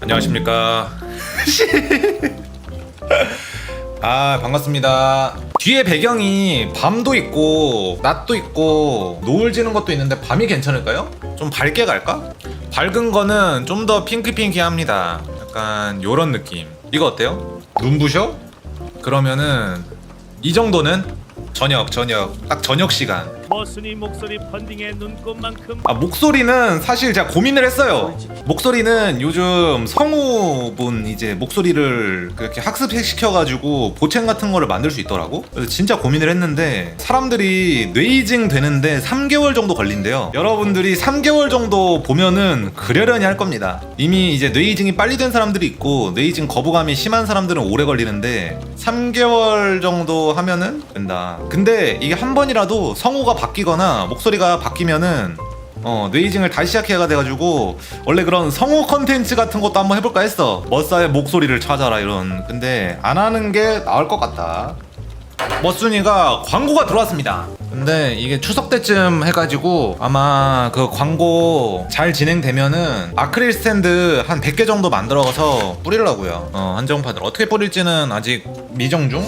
안녕하십니까. 아 반갑습니다. 뒤에 배경이 밤도 있고 낮도 있고 노을 지는 것도 있는데 밤이 괜찮을까요? 좀 밝게 갈까? 밝은 거는 좀 더 핑크핑크합니다. 약간 요런 느낌. 이거 어때요? 눈부셔? 그러면은 이 정도는 저녁 저녁 딱 저녁 시간 머순이 목소리 펀딩의 눈꽃만큼 아 목소리는 사실 제가 고민을 했어요. 목소리는 요즘 성우분 이제 목소리를 그렇게 학습시켜가지고 보챈 같은 거를 만들 수 있더라고. 그래서 진짜 고민을 했는데 사람들이 뇌이징 되는데 3개월 정도 걸린대요. 여러분들이 3개월 정도 보면은 그러려니 할 겁니다. 이미 이제 뇌이징이 빨리 된 사람들이 있고 뇌이징 거부감이 심한 사람들은 오래 걸리는데 3개월 정도 하면은 된다. 근데 이게 한 번이라도 성우가 바뀌거나 목소리가 바뀌면은 어 뇌이징을 다시 시작해야 돼가지고 원래 그런 성우 컨텐츠 같은 것도 한번 해볼까 했어. 머싸의 목소리를 찾아라 이런. 근데 안 하는 게 나을 것 같다. 머순이가 광고가 들어왔습니다. 근데 이게 추석 때쯤 해가지고 아마 그 광고 잘 진행되면은 아크릴 스탠드 한 100개 정도 만들어서 뿌리려고요. 어 한정판을 어떻게 뿌릴지는 아직 미정 중